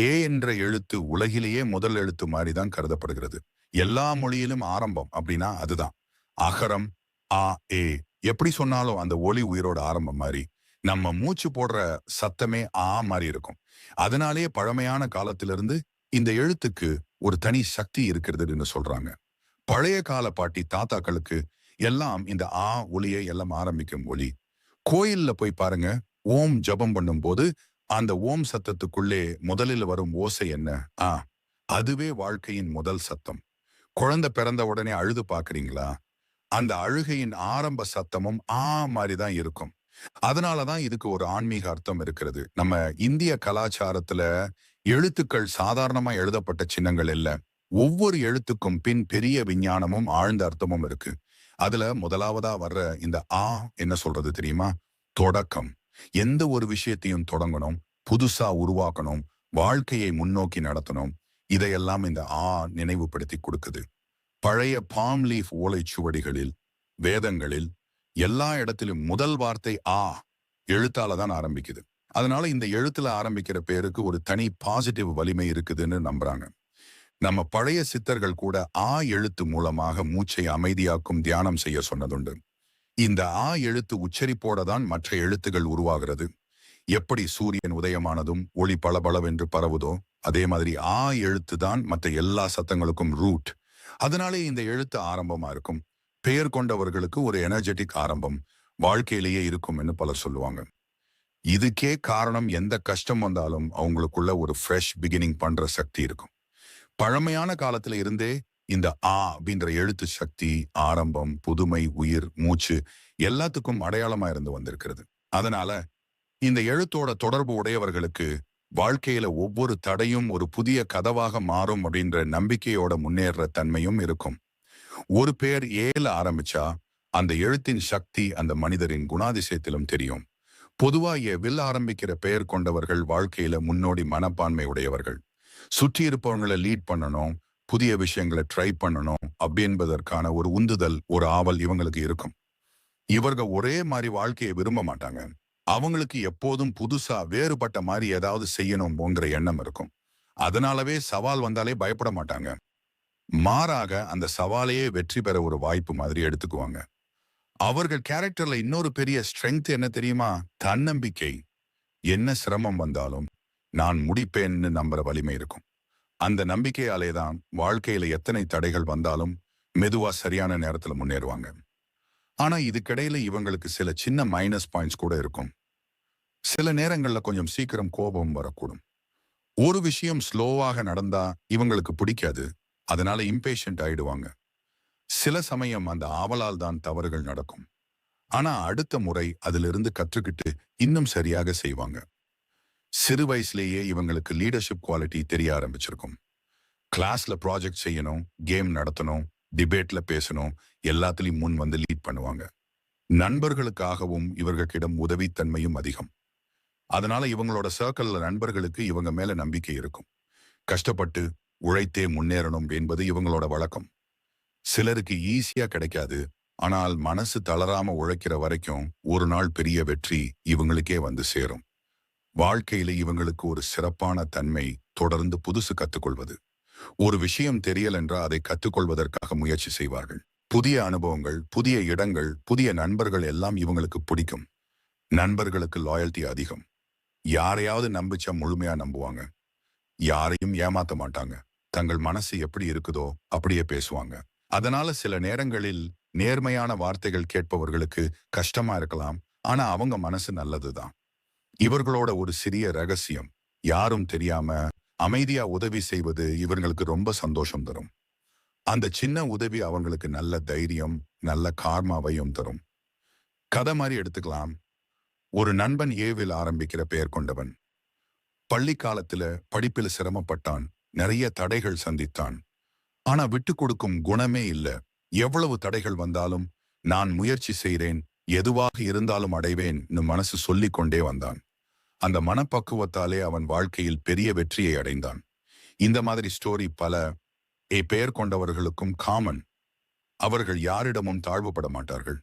ஏ என்ற எழுத்து உலகிலேயே முதல் எழுத்து மாதிரி தான் கருதப்படுகிறது. எல்லா மொழியிலும் ஆரம்பம் அப்படின்னா அதுதான். அகரம் ஆ ஏ. எப்படி சொன்னாலும் அந்த ஒளி உயிரோட ஆரம்பம் மாதிரி. நம்ம மூச்சு போடுற சத்தமே ஆ மாதிரி இருக்கும். அதனாலேயே பழமையான காலத்திலிருந்து இந்த எழுத்துக்கு ஒரு தனி சக்தி இருக்கிறதுன்னு சொல்றாங்க. பழைய கால பாட்டி தாத்தாக்களுக்கு எல்லாம் இந்த ஆ ஒளியை எல்லாம் ஆரம்பிக்கும் ஒளி கோயில்ல போய் பாருங்க ஓம் ஜபம் பண்ணும்போது அந்த ஓம் சத்தத்துக்குள்ளே முதலில் வரும் ஓசை என்ன? ஆ அதுவே வாழ்க்கையின் முதல் சத்தம். குழந்தை பிறந்த உடனே அழுது பாக்குறீங்களா அந்த அழுகையின் ஆரம்ப சத்தமும் ஆ மாதிரி தான் இருக்கும். அதனாலதான் இதுக்கு ஒரு ஆன்மீக அர்த்தம் இருக்கிறது. நம்ம இந்திய கலாச்சாரத்துல எழுத்துக்கள் சாதாரணமா எழுதப்பட்ட சின்னங்கள் இல்ல. ஒவ்வொரு எழுத்துக்கும் பின் பெரிய விஞ்ஞானமும் ஆழ்ந்த அர்த்தமும் இருக்கு. அதுல முதலாவதா வர்ற இந்த ஆ என்ன சொல்றது தெரியுமா? தொடக்கம். எந்த ஒரு விஷயத்தையும் தொடங்கணும் புதுசா உருவாக்கணும் வாழ்க்கையை முன்னோக்கி நடத்தணும். இதையெல்லாம் இந்த ஆ நினைவுபடுத்தி கொடுக்குது. பழைய பாம் லீஃப் ஓலைச்சுவடிகளில் வேதங்களில் எல்லா இடத்திலும் முதல் வார்த்தை ஆ எழுத்தால தான் ஆரம்பிக்குது. அதனால இந்த எழுத்துல ஆரம்பிக்கிற பேருக்கு ஒரு தனி பாசிட்டிவ் வலிமை இருக்குதுன்னு நம்புறாங்க. நம்ம பழைய சித்தர்கள் கூட ஆ எழுத்து மூலமாக மூச்சை அமைதியாக்கும் தியானம் செய்ய சொன்னதுண்டு. இந்த ஆ எழுத்து உச்சரிப்போட தான் மற்ற எழுத்துகள் உருவாகிறது. எப்படி சூரியன் உதயமானதும் ஒளி பளபளவென்று பரவுதோ அதே மாதிரி ஆ எழுத்து தான் மற்ற எல்லா சத்தங்களுக்கும் ரூட் அதனாலே இந்த எழுத்து ஆரம்பமா இருக்கும். பெயர் கொண்டவர்களுக்கு ஒரு எனர்ஜெட்டிக் ஆரம்பம். வாழ்க்கையிலேயே இருக்கும்னு பலர் சொல்லுவாங்க. இதுக்கே காரணம் எந்த கஷ்டம் வந்தாலும் அவங்களுக்குள்ள ஒரு ஃப்ரெஷ் பிகினிங் பண்ற சக்தி இருக்கும். பழமையான காலத்துல இருந்தே இந்த ஆ அப்படின்ற எழுத்து சக்தி ஆரம்பம் புதுமை உயிர் மூச்சு எல்லாத்துக்கும் அடையாளமா இருந்து வந்திருக்கிறது. அதனால இந்த எழுத்தோட தொடர்பு உடையவர்களுக்கு வாழ்க்கையில ஒவ்வொரு தடையும் ஒரு புதிய கதவாக மாறும் அப்படின்ற நம்பிக்கையோட முன்னேற தன்மையும் இருக்கும். ஒரு பேர் ஏல ஆரம்பிச்சா அந்த எழுத்தின் சக்தி அந்த மனிதரின் குணாதிசயத்திலும் தெரியும். பொதுவா எவில் வில் ஆரம்பிக்கிற பெயர் கொண்டவர்கள் வாழ்க்கையில முன்னோடி மனப்பான்மை உடையவர்கள். சுற்றி இருப்பவங்களை லீட் பண்ணணும் புதிய விஷயங்களை ட்ரை பண்ணணும் அப்படி என்பதற்கான ஒரு உந்துதல் ஒரு ஆவல் இவங்களுக்கு இருக்கும். இவங்க ஒரே மாதிரி வாழ்க்கையை விரும்ப மாட்டாங்க. அவங்களுக்கு எப்போதும் புதுசா வேறுபட்ட மாதிரி ஏதாவது செய்யணும்ங்கிற எண்ணம் இருக்கும். அதனாலவே சவால் வந்தாலே பயப்பட மாட்டாங்க. மாறாக அந்த சவாலையே வெற்றி பெற ஒரு வாய்ப்பு மாதிரி எடுத்துக்குவாங்க. அவர்கள் கேரக்டர்ல இன்னொரு பெரிய ஸ்ட்ரென்த் என்ன தெரியுமா? தன்னம்பிக்கை. என்ன சிரமம் வந்தாலும் நான் முடிப்பேன்னு நம்புற வலிமை இருக்கும். அந்த நம்பிக்கையாலே தான் வாழ்க்கையில எத்தனை தடைகள் வந்தாலும் மெதுவா சரியான நேரத்துல முன்னேறுவாங்க. ஆனா இதுக்கிடையில இவங்களுக்கு சில சின்ன மைனஸ் பாயிண்ட்ஸ் கூட இருக்கும். சில நேரங்கள்ல கொஞ்சம் சீக்கிரம் கோபம் வரக்கூடும். ஒரு விஷயம் ஸ்லோவாக நடந்தா இவங்களுக்கு பிடிக்காது. அதனால இம்பேஷண்ட் ஆயிடுவாங்க. சில சமயம் அந்த ஆவலால் தான் தவறுகள் நடக்கும். ஆனா அடுத்த முறை அதிலிருந்து கற்றுக்கிட்டு இன்னும் சரியாக செய்வாங்க. சிறு வயசுலேயே இவங்களுக்கு லீடர்ஷிப் குவாலிட்டி தெரிய ஆரம்பிச்சிருக்கும். கிளாஸ்ல ப்ராஜெக்ட் செய்யணும் கேம் நடத்தணும் டிபேட்ல பேசணும் எல்லாத்துலேயும் முன் வந்து லீட் பண்ணுவாங்க. நண்பர்களுக்காகவும் இவர்களிடம் உதவித்தன்மையும் அதிகம். அதனால இவங்களோட சர்க்கிள்ல நண்பர்களுக்கு இவங்க மேல நம்பிக்கை இருக்கும். கஷ்டப்பட்டு உழைத்தே முன்னேறணும் என்பது இவங்களோட வழக்கம். சிலருக்கு ஈஸியா கிடைக்காது ஆனால் மனசு தளராம உழைக்கிற வரைக்கும் ஒரு நாள் பெரிய வெற்றி இவங்களுக்கே வந்து சேரும். வாழ்க்கையில இவங்களுக்கு ஒரு சிறப்பான தன்மை தொடர்ந்து புதுசு கத்துக்கொள்வது. ஒரு விஷயம் தெரியல் என்றால் அதை கத்துக்கொள்வதற்காக முயற்சி செய்வார்கள். புதிய அனுபவங்கள் புதிய இடங்கள் புதிய நண்பர்கள் எல்லாம் இவங்களுக்கு பிடிக்கும். நண்பர்களுக்கு லாயல்ட்டி அதிகம். யாரையாவது நம்பிச்சா முழுமையா நம்புவாங்க. யாரையும் ஏமாத்த மாட்டாங்க. தங்கள் மனசு எப்படி இருக்குதோ அப்படியே பேசுவாங்க. அதனால சில நேரங்களில் நேர்மையான வார்த்தைகள் கேட்பவர்களுக்கு கஷ்டமா இருக்கலாம். ஆனா அவங்க மனசு நல்லதுதான். இவர்களோட ஒரு சிறிய ரகசியம் யாரும் தெரியாம அமைதியா உதவி செய்வது இவர்களுக்கு ரொம்ப சந்தோஷம் தரும். அந்த சின்ன உதவி அவங்களுக்கு நல்ல தைரியம் நல்ல கார்மாவையும் தரும். கதை மாதிரி எடுத்துக்கலாம். ஒரு நண்பன் ஏவில் ஆரம்பிக்கிற பெயர் கொண்டவன். பள்ளி காலத்துல படிப்பில் சிரமப்பட்டான் நிறைய தடைகள் சந்தித்தான். ஆனா விட்டு கொடுக்கும் குணமே இல்ல. எவ்வளவு தடைகள் வந்தாலும் நான் முயற்சி செய்கிறேன் எதுவாக இருந்தாலும் அடைவேன் மனசு சொல்லிக் கொண்டே வந்தான். அந்த மனப்பக்குவத்தாலே அவன் வாழ்க்கையில் பெரிய வெற்றியை அடைந்தான். இந்த மாதிரி ஸ்டோரி பல ஏ பெயர் கொண்டவர்களுக்கும் காமன் அவர்கள் யாரிடமும் தாழ்வுபட மாட்டார்கள்.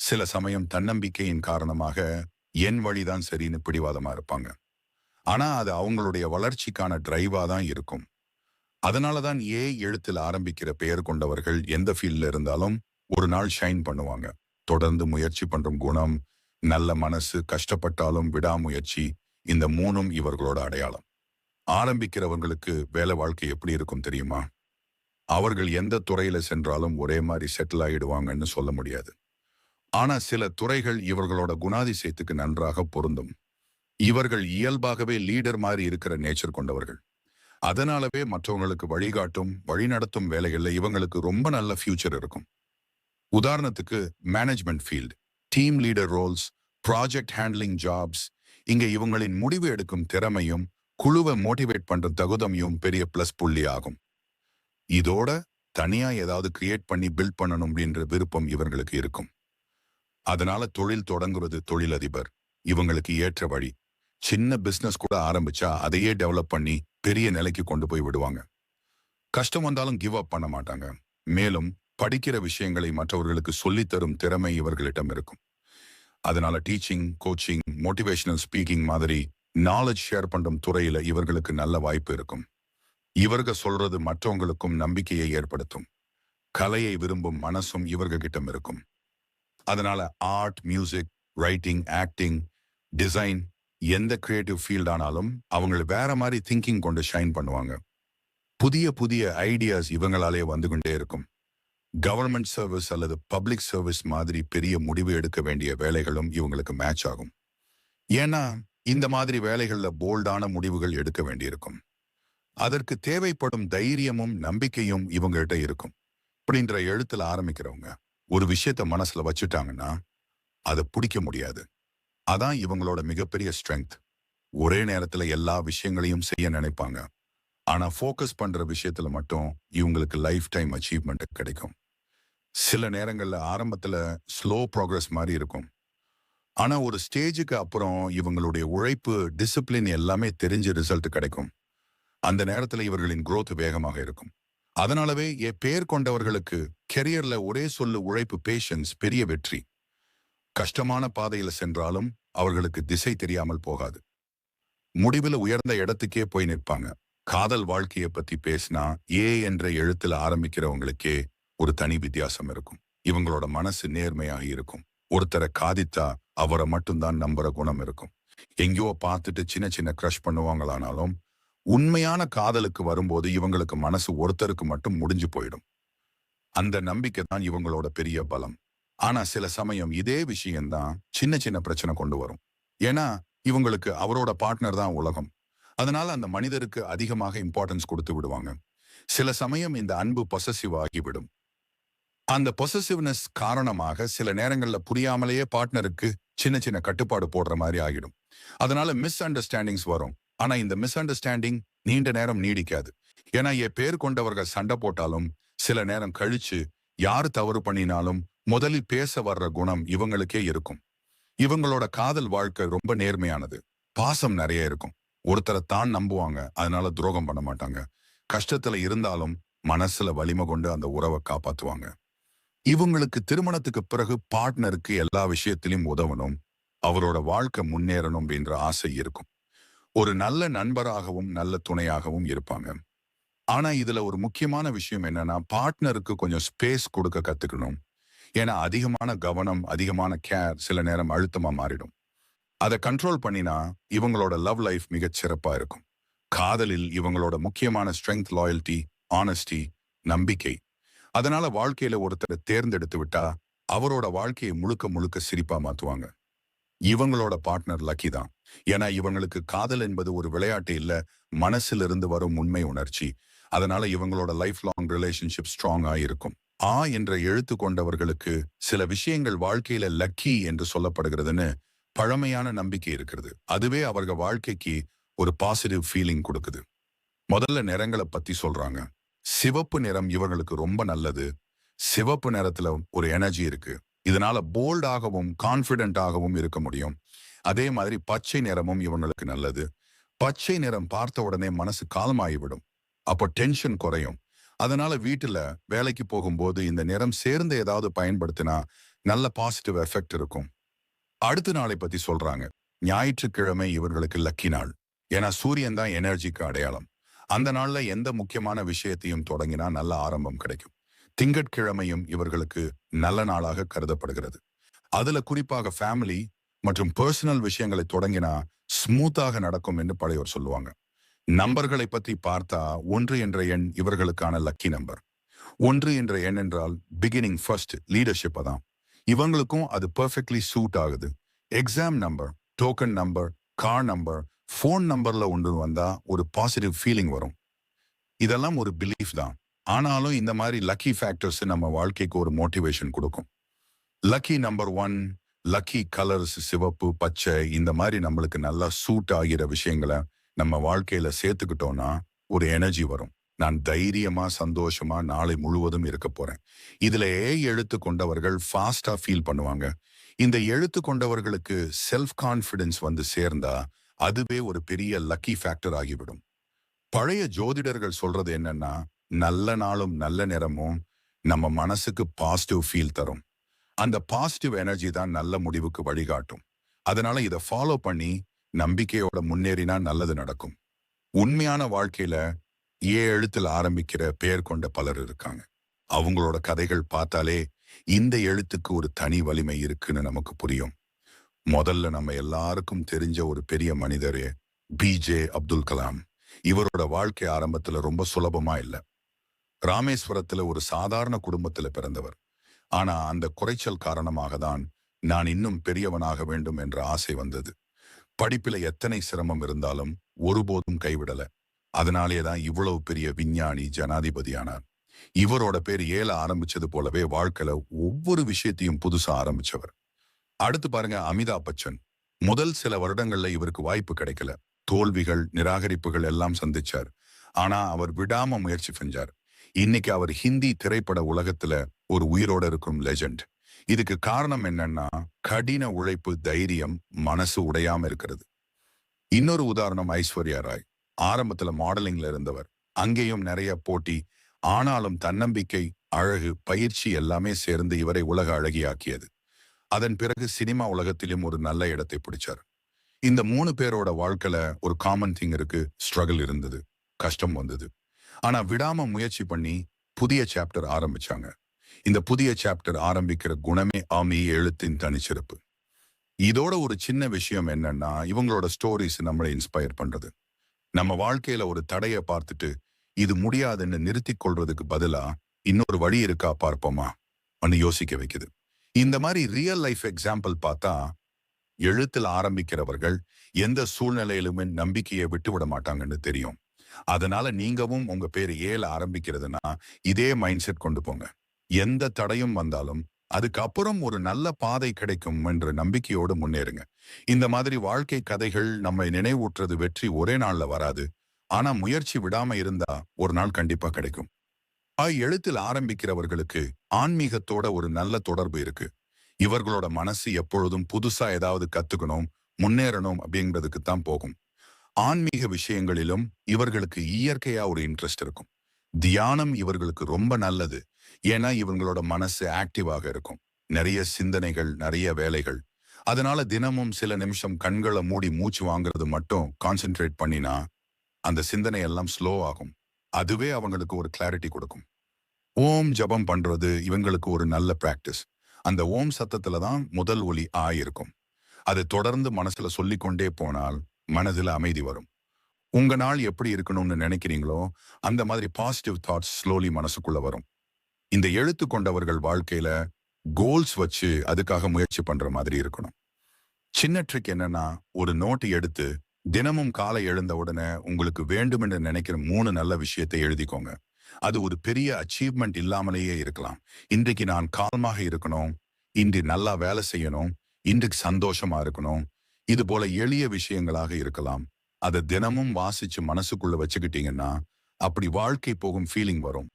சில சமயம் தன்னம்பிக்கையின் காரணமாக என் வழிதான் சரின்னு பிடிவாதமா இருப்பாங்க. ஆனா அது அவங்களுடைய வளர்ச்சிக்கான டிரைவா தான் இருக்கும். அதனால தான் ஏ எழுத்தில் ஆரம்பிக்கிற பெயர் கொண்டவர்கள் எந்த ஃபீல்ட்ல இருந்தாலும் ஒரு நாள் ஷைன் பண்ணுவாங்க. தொடர்ந்து முயற்சி பண்றும் குணம் நல்ல மனசு கஷ்டப்பட்டாலும் விடாமுயற்சி இந்த மூணும் இவர்களோட அடையாளம். ஆரம்பிக்கிறவங்களுக்கு வேலை வாழ்க்கை எப்படி இருக்கும் தெரியுமா? அவர்கள் எந்த துறையில சென்றாலும் ஒரே மாதிரி செட்டில் ஆயிடுவாங்கன்னு சொல்ல முடியாது. ஆனா சில துறைகள் இவர்களோட குணாதிசயத்துக்கு நன்றாக பொருந்தும். இவர்கள் இயல்பாகவே லீடர் மாதிரி இருக்கிற நேச்சர் கொண்டவர்கள். அதனாலவே மற்றவங்களுக்கு வழிகாட்டும் வழிநடத்தும் வேலைகளில் இவங்களுக்கு ரொம்ப நல்ல ஃபியூச்சர் இருக்கும். உதாரணத்துக்கு management field team leader roles project handling jobs இங்க இவங்களின் முடிவு எடுக்கும் திறமையும் குழுவை மோட்டிவேட் பண்ற தகுதமையும் பெரிய பிளஸ் புள்ளி ஆகும் இதோட தனியா ஏதாவது கிரியேட் பண்ணி பில்ட் பண்ணணும் அப்படின்ற விருப்பம் இவர்களுக்கு இருக்கும். அதனால தொழில் தொடங்குறது தொழிலதிபர். இவங்களுக்கு ஏற்ற வழி. சின்ன பிசினஸ் கூட ஆரம்பிச்சா அதையே டெவலப் பண்ணி பெரிய நிலைக்கு கொண்டு போய் விடுவாங்க. கஷ்டம் வந்தாலும் கிவ் அப் பண்ண மாட்டாங்க. மேலும் படிக்கிற விஷயங்களை மற்றவர்களுக்கு சொல்லித்தரும் திறமை இவர்களிடம் இருக்கும். அதனால டீச்சிங் கோச்சிங் மோட்டிவேஷனல் ஸ்பீக்கிங் மாதிரி நாலேஜ் ஷேர் பண்ணும் துறையில இவர்களுக்கு நல்ல வாய்ப்பு இருக்கும். இவர்க சொல்றது மற்றவங்களுக்கும் நம்பிக்கையை ஏற்படுத்தும். கலையை விரும்பும் மனசும் இவர்கிட்டம் இருக்கும். அதனால art music writing acting design எந்த கிரியேட்டிவ் ஃபீல்ட் ஆனாலும் அவங்கள வேற மாதிரி திங்கிங் கொண்டு ஷைன் பண்ணுவாங்க. புதிய புதிய ஐடியாஸ் இவங்களாலே வந்து கொண்டே இருக்கும். கவர்மெண்ட் சர்வீஸ் அல்லது பப்ளிக் சர்வீஸ் மாதிரி பெரிய முடிவு எடுக்க வேண்டிய வேலைகளும் இவங்களுக்கு மேட்ச் ஆகும். ஏன்னா இந்த மாதிரி வேலைகள்ல போல்டான முடிவுகள் எடுக்க வேண்டியிருக்கும். அதற்கு தேவைப்படும் தைரியமும் நம்பிக்கையும் இவங்ககிட்ட இருக்கும். அப்படின்ற எழுத்துல ஆரம்பிக்கிறவங்க ஒரு விஷயத்த மனசுல வச்சுட்டாங்கன்னா அதை பிடிக்க முடியாது. அதான் இவங்களோட மிகப்பெரிய ஸ்ட்ரென்த் ஒரே நேரத்துல எல்லா விஷயங்களையும் செய்ய நினைப்பாங்க. ஆனா ஃபோக்கஸ் பண்ற விஷயத்துல மட்டும் இவங்களுக்கு லைஃப் டைம் அச்சீவ்மெண்ட் கிடைக்கும். சில நேரங்கள்ல ஆரம்பத்துல ஸ்லோ ப்ராக்ரஸ் மாதிரி இருக்கும். ஆனா ஒரு ஸ்டேஜுக்கு அப்புறம் இவங்களுடைய உழைப்பு டிசிப்ளின் எல்லாமே தெரிஞ்ச ரிசல்ட் கிடைக்கும். அந்த நேரத்துல இவர்களின் குரோத் வேகமாக இருக்கும். அதனாலவே என் பேர் கொண்டவர்களுக்கு கெரியர்ல ஒரே சொல்லு உழைப்பு பேஷன்ஸ் பெரிய வெற்றி. கஷ்டமான பாதையில சென்றாலும் அவர்களுக்கு திசை தெரியாமல் போகாது. முடிவில் உயர்ந்த இடத்துக்கே போய் நிற்பாங்க. காதல் வாழ்க்கையை பத்தி பேசினா ஏ என்ற எழுத்துல ஆரம்பிக்கிறவங்களுக்கே ஒரு தனி வித்தியாசம் இருக்கும். இவங்களோட மனசு நேர்மையாக இருக்கும். ஒருத்தரை காதித்தா அவரை மட்டும்தான் நம்புற குணம் இருக்கும். எங்கேயோ பார்த்துட்டு சின்ன சின்ன க்ரஷ் பண்ணுவாங்களானாலும் உண்மையான காதலுக்கு வரும்போது இவங்களுக்கு மனசு ஒருத்தருக்கு மட்டும் முடிஞ்சு போயிடும். அந்த நம்பிக்கை தான் இவங்களோட பெரிய பலம். ஆனா சில சமயம் இதே விஷயம்தான் சின்ன சின்ன பிரச்சனை கொண்டு வரும். ஏன்னா இவங்களுக்கு அவரோட பார்ட்னர் தான் உலகம். அதனால அந்த மனிதருக்கு அதிகமாக இம்பார்ட்டன்ஸ் கொடுத்து விடுவாங்க. சில சமயம் இந்த அன்பு பொசசிவ் ஆகிவிடும். அந்த பொசசிவ்னஸ் காரணமாக சில நேரங்கள்ல புரியாமலேயே பார்ட்னருக்கு சின்ன சின்ன கட்டுப்பாடு போடுற மாதிரி ஆகிடும். அதனால மிஸ் அண்டர்ஸ்டாண்டிங்ஸ் வரும். ஆனா இந்த மிஸ் அண்டர்ஸ்டாண்டிங் நீண்ட நேரம் நீடிக்காது. ஏன்னா என் பேர் கொண்டவர்கள் சண்டை போட்டாலும் சில நேரம் கழிச்சு யாரு தவறு பண்ணினாலும் முதலில் பேச வர்ற குணம் இவங்களுக்கே இருக்கும். இவங்களோட காதல் வாழ்க்கை ரொம்ப நேர்மையானது. பாசம் நிறைய இருக்கும். ஒருத்தரை தான் நம்புவாங்க. அதனால துரோகம் பண்ண மாட்டாங்க. கஷ்டத்துல இருந்தாலும் மனசுல வலிமை கொண்டு அந்த உறவை காப்பாத்துவாங்க. இவங்களுக்கு திருமணத்துக்கு பிறகு பார்ட்னருக்கு எல்லா விஷயத்திலும் உதவணும். அவரோட வாழ்க்கை முன்னேறணும் அப்படின்ற ஆசை இருக்கும். ஒரு நல்ல நண்பராகவும் நல்ல துணையாகவும் இருப்பாங்க. ஆனா இதுல ஒரு முக்கியமான விஷயம் என்னன்னா பார்ட்னருக்கு கொஞ்சம் ஸ்பேஸ் கொடுக்க கத்துக்கணும். ஏன்னா அதிகமான கவனம் அதிகமான கேர் சில நேரம் அழுத்தமா மாறிடும். அதை கண்ட்ரோல் பண்ணினா இவங்களோட லவ் லைஃப் மிகச் சிறப்பா இருக்கும். காதலில் இவங்களோட முக்கியமான ஸ்ட்ரென்த் லாயல்ட்டி ஆனஸ்டி நம்பிக்கை அதனால வாழ்க்கையில ஒருத்தரை தேர்ந்தெடுத்து விட்டா அவரோட வாழ்க்கையை முழுக்க முழுக்க சிரிப்பா மாத்துவாங்க. இவங்களோட பார்ட்னர் லக்கி தான். ஏன்னா இவங்களுக்கு காதல் என்பது ஒரு விளையாட்டு இல்ல. மனசிலிருந்து வரும் உண்மை உணர்ச்சி. அதனால இவங்களோட லைஃப் லாங் ரிலேஷன்ஷிப் ஸ்ட்ராங்கா இருக்கும். ஆ என்ற எழுத்து கொண்டவர்களுக்கு சில விஷயங்கள் வாழ்க்கையில லக்கி என்று சொல்லப்படுகிறதுன்னு பழமையான நம்பிக்கை இருக்கிறது. அதுவே அவர்கள் வாழ்க்கைக்கு ஒரு பாசிட்டிவ் ஃபீலிங் கொடுக்குது. முதல்ல நிறங்களை பத்தி சொல்றாங்க. சிவப்பு நிறம் இவர்களுக்கு ரொம்ப நல்லது. சிவப்பு நிறத்துல ஒரு எனர்ஜி இருக்கு. இதனால போல்டாகவும் கான்பிடென்டாகவும் இருக்க முடியும். அதே மாதிரி பச்சை நிறமும் இவங்களுக்கு நல்லது. பச்சை நிறம் பார்த்த உடனே மனசு காலமாகிவிடும். அப்போ டென்ஷன் குறையும். அதனால வீட்டுல வேலைக்கு போகும்போது இந்த நிறம் சேர்ந்து ஏதாவது பயன்படுத்தினா நல்ல பாசிட்டிவ் எஃபெக்ட் இருக்கும். அடுத்த நாளை பத்தி சொல்றாங்க. ஞாயிற்றுக்கிழமை இவர்களுக்கு லக்கி நாள். ஏன்னா சூரியன் தான் எனர்ஜிக்கு அடையாளம். அந்த நாள்ல எந்த முக்கியமான விஷயத்தையும் தொடங்கினா நல்ல ஆரம்பம் கிடைக்கும். திங்கட்கிழமையும் இவர்களுக்கு நல்ல நாளாக கருதப்படுகிறது. அதுல குறிப்பாக ஃபேமிலி மற்றும் பர்சனல் விஷயங்களை தொடங்கினா ஸ்மூத்தாக நடக்கும் என்று பழையோர் சொல்லுவாங்க. நம்பர்களை பற்றி பார்த்தா ஒன்று என்ற எண் இவர்களுக்கான லக்கி நம்பர் ஒன்று என்ற எண் என்றால் பிகினிங் ஃபர்ஸ்ட் லீடர்ஷிப் தான் இவங்களுக்கும் அது பெர்ஃபெக்ட்லி சூட் ஆகுது. Exam number token number car number phone நம்பர்ல ஒன்று வந்தா ஒரு பாசிட்டிவ் ஃபீலிங் வரும். இதெல்லாம் ஒரு பிலீஃப் தான். ஆனாலும் இந்த மாதிரி லக்கி ஃபேக்டர்ஸ் நம்ம வாழ்க்கைக்கு ஒரு மோட்டிவேஷன் கொடுக்கும். Lucky number one lucky colours சிவப்பு பச்சை இந்த மாதிரி நம்மளுக்கு நல்லா சூட் ஆகிற விஷயங்களை நம்ம வாழ்க்கையில சேர்த்துக்கிட்டோம்னா ஒரு எனர்ஜி வரும். நான் தைரியமா சந்தோஷமா நாளை முழுவதும் இருக்க போறேன். இதுல ஏ எழுத்து கொண்டவர்கள் ஃபாஸ்டா ஃபீல் பண்ணுவாங்க. இந்த எழுத்து கொண்டவர்களுக்கு செல்ஃப் கான்ஃபிடென்ஸ் வந்து சேர்ந்தா அதுவே ஒரு பெரிய லக்கி ஃபேக்டர் ஆகிவிடும். பழைய ஜோதிடர்கள் சொல்றது என்னன்னா நல்ல நாளும் நல்ல நேரமும் நம்ம மனசுக்கு பாசிட்டிவ் ஃபீல் தரும். அந்த பாசிட்டிவ் எனர்ஜி தான் நல்ல முடிவுக்கு வழிகாட்டும். அதனால இதை ஃபாலோ பண்ணி நம்பிக்கையோட முன்னேறினா நல்லது நடக்கும். உண்மையான வாழ்க்கையில ஏ எழுத்துல ஆரம்பிக்கிற பெயர் கொண்ட பலர் இருக்காங்க. அவங்களோட கதைகள் பார்த்தாலே இந்த எழுத்துக்கு ஒரு தனி வலிமை இருக்குன்னு நமக்கு புரியும். முதல்ல நம்ம எல்லாருக்கும் தெரிஞ்ச ஒரு பெரிய மனிதரே பிஜே அப்துல் கலாம். இவரோட வாழ்க்கை ஆரம்பத்துல ரொம்ப சுலபமா இல்ல. ராமேஸ்வரத்துல ஒரு சாதாரண குடும்பத்துல பிறந்தவர். ஆனா அந்த குறைச்சல் காரணமாக தான் நான் இன்னும் பெரியவனாக வேண்டும் என்ற ஆசை வந்தது. படிப்பில எத்தனை சிரமம் இருந்தாலும் ஒருபோதும் கைவிடல. அதனாலே தான் இவ்வளவு பெரிய விஞ்ஞானி ஜனாதிபதியானார். இவரோட பேர் ஏல ஆரம்பிச்சது போலவே வாழ்க்கையில ஒவ்வொரு விஷயத்தையும் புதுசா ஆரம்பிச்சவர். அடுத்து பாருங்க அமிதாப் பச்சன். முதல் சில வருடங்கள்ல இவருக்கு வாய்ப்பு கிடைக்கல. தோல்விகள் நிராகரிப்புகள் எல்லாம் சந்திச்சார். ஆனா அவர் விடாம முயற்சி செஞ்சார். இன்னைக்கு அவர் ஹிந்தி திரைப்பட உலகத்துல ஒரு உயிரோட இருக்கும் லெஜெண்ட் இதுக்கு காரணம் என்னன்னா கடின உழைப்பு தைரியம் மனசு உடையாம இருக்கிறது. இன்னொரு உதாரணம் ஐஸ்வர்யா ராய். ஆரம்பத்துல மாடலிங்ல இருந்தவர். அங்கேயும் நிறைய போட்டி ஆனாலும் தன்னம்பிக்கை அழகு பயிற்சி எல்லாமே சேர்ந்து இவரை உலக அழகியாக்கியது. அதன் பிறகு சினிமா உலகத்திலும் ஒரு நல்ல இடத்தை பிடிச்சார். இந்த மூணு பேரோட வாழ்க்கையில ஒரு காமன் திங் இருக்கு. ஸ்ட்ரகிள் இருந்தது. கஷ்டம் வந்தது. ஆனா விடாம முயற்சி பண்ணி புதிய சாப்டர் ஆரம்பிச்சாங்க. இந்த புதிய சாப்டர் ஆரம்பிக்கிற குணமே ஆமி எழுத்தின் தனிச்சிறப்பு. இதோட ஒரு சின்ன விஷயம் என்னன்னா இவங்களோட ஸ்டோரிஸ் நம்மளை இன்ஸ்பயர் பண்றது. நம்ம வாழ்க்கையில ஒரு தடையை பார்த்துட்டு இது முடியாதுன்னு நிறுத்திக் கொள்றதுக்கு பதிலா இன்னொரு வழி இருக்கா பார்ப்போமா? ஒன்னு யோசிக்க வைக்குது. இந்த மாதிரி ரியல் லைஃப் எக்ஸாம்பிள் பார்த்தா எழுத்தில் ஆரம்பிக்கிறவர்கள் எந்த சூழ்நிலையிலுமே நம்பிக்கையை விட்டு விட மாட்டாங்கன்னு தெரியும். அதனால நீங்கவும் உங்க பேர் ஏல ஆரம்பிக்கிறதுனா இதே மைண்ட் செட் கொண்டு போங்க. எந்த தடையும் வந்தாலும் அதுக்கப்புறம் ஒரு நல்ல பாதை கிடைக்கும் என்ற நம்பிக்கையோடு முன்னேறுங்க. இந்த மாதிரி வாழ்க்கை கதைகள் நம்மை நினைவூட்டுறது வெற்றி ஒரே நாள்ல வராது. ஆனா முயற்சி விடாம இருந்தா ஒரு நாள் கண்டிப்பா கிடைக்கும். எழுத்தில் ஆரம்பிக்கிறவர்களுக்கு ஆன்மீகத்தோட ஒரு நல்ல தொடர்பு இருக்கு. இவர்களோட மனசு எப்பொழுதும் புதுசா ஏதாவது கத்துக்கணும் முன்னேறணும் அப்படிங்கிறதுக்கு தான் போகும். ஆன்மீக விஷயங்களிலும் இவர்களுக்கு இயற்கையா ஒரு இன்ட்ரெஸ்ட் இருக்கும். தியானம் இவர்களுக்கு ரொம்ப நல்லது. ஏன்னா இவங்களோட மனசு ஆக்டிவாக இருக்கும். நிறைய சிந்தனைகள் நிறைய வேலைகள். அதனால தினமும் சில நிமிஷம் கண்களை மூடி மூச்சு வாங்குறது மட்டும் கான்சென்ட்ரேட் பண்ணினா அந்த சிந்தனை எல்லாம் ஸ்லோ ஆகும். அதுவே அவங்களுக்கு ஒரு கிளாரிட்டி கொடுக்கும். ஓம் ஜபம் பண்றது இவங்களுக்கு ஒரு நல்ல பிராக்டிஸ் அந்த ஓம் சத்தத்துல தான் முதல் ஒலி ஆ இருக்கும். அது தொடர்ந்து மனசுல சொல்லிக்கொண்டே போனால் மனதில் அமைதி வரும். உங்க நாள் எப்படி இருக்கணும்னு நினைக்கிறீங்களோ அந்த மாதிரி பாசிட்டிவ் தாட்ஸ் ஸ்லோலி மனசுக்குள்ள வரும். இந்த எழுத்து கொண்டவர்கள் வாழ்க்கையில கோல்ஸ் வச்சு அதுக்காக முயற்சி பண்ற மாதிரி இருக்கணும். சின்ன ட்ரிக் என்னன்னா ஒரு நோட்டு எடுத்து தினமும் காலை எழுந்த உடனே உங்களுக்கு வேண்டுமென்று நினைக்கிற மூணு நல்ல விஷயத்தை எழுதிக்கோங்க. அது ஒரு பெரிய அச்சீவ்மெண்ட் இல்லாமலேயே இருக்கலாம். இன்றைக்கு நான் காலமாக இருக்கணும். இன்று நல்லா வேலை செய்யணும். இன்றைக்கு சந்தோஷமா இருக்கணும். இது போல எளிய விஷயங்களாக இருக்கலாம். அதை தினமும் வாசிச்சு மனசுக்குள்ள வச்சுக்கிட்டீங்கன்னா அப்படி வாழ்க்கை போகும் ஃபீலிங் வரும்.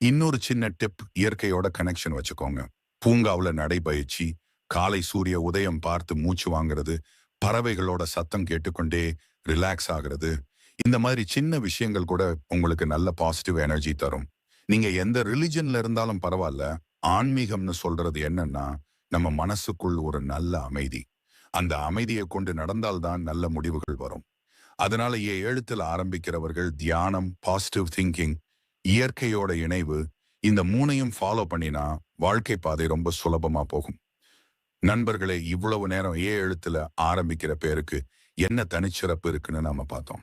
இன்னொரு சின்ன டிப் இயற்கையோட கனெக்ஷன் வச்சுக்கோங்க. பூங்காவுல நடைபயிற்சி காலை சூரிய உதயம் பார்த்து மூச்சு வாங்குறது பறவைகளோட சத்தம் கேட்டுக்கொண்டே ரிலாக்ஸ் ஆகிறது. இந்த மாதிரி சின்ன விஷயங்கள் கூட உங்களுக்கு நல்ல பாசிட்டிவ் எனர்ஜி தரும். நீங்க எந்த ரிலிஜன்ல இருந்தாலும் பரவாயில்ல ஆன்மீகம்னு சொல்றது என்னன்னா நம்ம மனசுக்குள் ஒரு நல்ல அமைதி. அந்த அமைதியை கொண்டு நடந்தால்தான் நல்ல முடிவுகள் வரும். அதனால எழுத்துல ஆரம்பிக்கிறவர்கள் தியானம் பாசிட்டிவ் திங்கிங் இயற்கையோட இணைவு இந்த மூணையும் ஃபாலோ பண்ணினா வாழ்க்கை பாதை ரொம்ப சுலபமா போகும். நண்பர்களே இவ்வளவு நேரம் ஏ எழுத்துல ஆரம்பிக்கிற பேருக்கு என்ன தனிச்சிறப்பு இருக்குன்னு நாம பார்த்தோம்.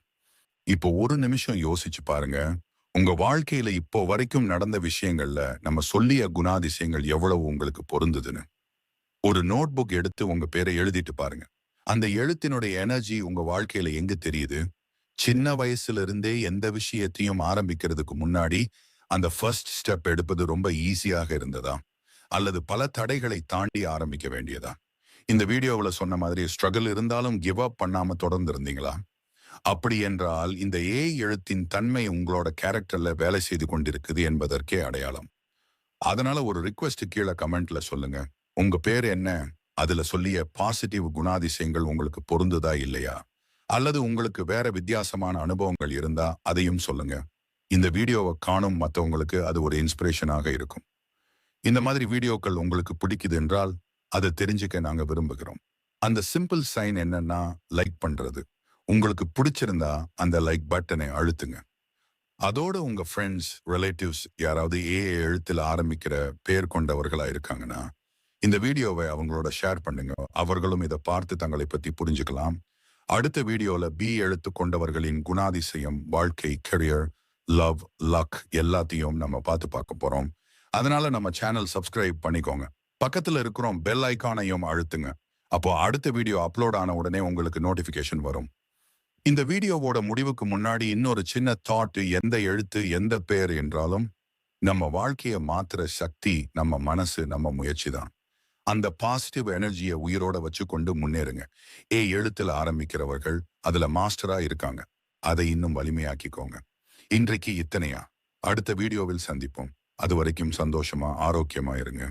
இப்போ ஒரு நிமிஷம் யோசிச்சு பாருங்க. உங்க வாழ்க்கையில இப்போ வரைக்கும் நடந்த விஷயங்கள்ல நம்ம சொல்லிய குணாதிசயங்கள் எவ்வளவு உங்களுக்கு பொருந்துதுன்னு? ஒரு நோட் புக் எடுத்து உங்க பேரை எழுதிட்டு பாருங்க. அந்த எழுத்தினுடைய எனர்ஜி உங்க வாழ்க்கையில எங்க தெரியுது? சின்ன வயசுல இருந்தே எந்த விஷயத்தையும் ஆரம்பிக்கிறதுக்கு முன்னாடி அந்த ஃபர்ஸ்ட் ஸ்டெப் எடுப்பது ரொம்ப ஈஸியாக இருந்ததா? அல்லது பல தடைகளை தாண்டி ஆரம்பிக்க வேண்டியதா? இந்த வீடியோவில் சொன்ன மாதிரி ஸ்ட்ரகிள் இருந்தாலும் கிவ் அப் பண்ணாம தொடர்ந்து இருந்தீங்களா அப்படி என்றால் இந்த ஏ எழுத்தின் தன்மை உங்களோட கேரக்டர்ல வேலை செய்து கொண்டிருக்குது என்பதற்கே அடையாளம். அதனால ஒரு ரிக்வெஸ்ட் கீழே கமெண்ட்ல சொல்லுங்க. உங்க பேர் என்ன? அதுல சொல்லிய பாசிட்டிவ் குணாதிசயங்கள் உங்களுக்கு பொருந்துதா இல்லையா? அல்லது உங்களுக்கு வேற வித்தியாசமான அனுபவங்கள் இருந்தா அதையும் சொல்லுங்க. இந்த வீடியோவை காணும் மற்றவங்களுக்கு அது ஒரு இன்ஸ்பிரேஷனாக இருக்கும். இந்த மாதிரி வீடியோக்கள் உங்களுக்கு பிடிக்குது என்றால் அதை தெரிஞ்சுக்க நாங்க விரும்புகிறோம். அந்த சிம்பிள் சைன் என்னன்னா லைக் பண்றது. உங்களுக்கு பிடிச்சிருந்தா அந்த லைக் பட்டனை அழுத்துங்க. அதோட உங்க ஃப்ரெண்ட்ஸ் ரிலேட்டிவ்ஸ் யாராவது ஏ எழுத்தில் ஆரம்பிக்கிற பேர் கொண்டவர்களா இருக்காங்கன்னா இந்த வீடியோவை அவங்களோட ஷேர் பண்ணுங்க. அவர்களும் இதை பார்த்து தங்களை பத்தி புரிஞ்சுக்கலாம். அடுத்த வீடியோல பி எழுத்து கொண்டவர்களின் குணாதிசயம் வாழ்க்கை கெரியர் லவ் லக் எல்லாத்தையும் நம்ம பார்த்து பார்க்க போறோம். அதனால நம்ம சேனல் சப்ஸ்கிரைப் பண்ணிக்கோங்க. பக்கத்துல இருக்கிறோம் பெல் ஐக்கானையும் அழுத்துங்க. அப்போ அடுத்த வீடியோ அப்லோட் ஆன உடனே உங்களுக்கு நோட்டிபிகேஷன் வரும். இந்த வீடியோவோட முடிவுக்கு முன்னாடி இன்னொரு சின்ன தாட் எந்த எழுத்து எந்த பேர் என்றாலும் நம்ம வாழ்க்கையை மாத்துற சக்தி நம்ம மனசு நம்ம முயற்சி தான். அந்த பாசிட்டிவ் எனர்ஜியை உயிரோட வச்சு கொண்டு முன்னேறுங்க. ஏ எழுத்துல ஆரம்பிக்கிறவர்கள் அதுல மாஸ்டரா இருக்காங்க. அதை இன்னும் வலிமையாக்கிக்கோங்க. இன்றைக்கு இத்தனையா? அடுத்த வீடியோவில் சந்திப்போம். அது வரைக்கும் சந்தோஷமா ஆரோக்கியமா இருங்க.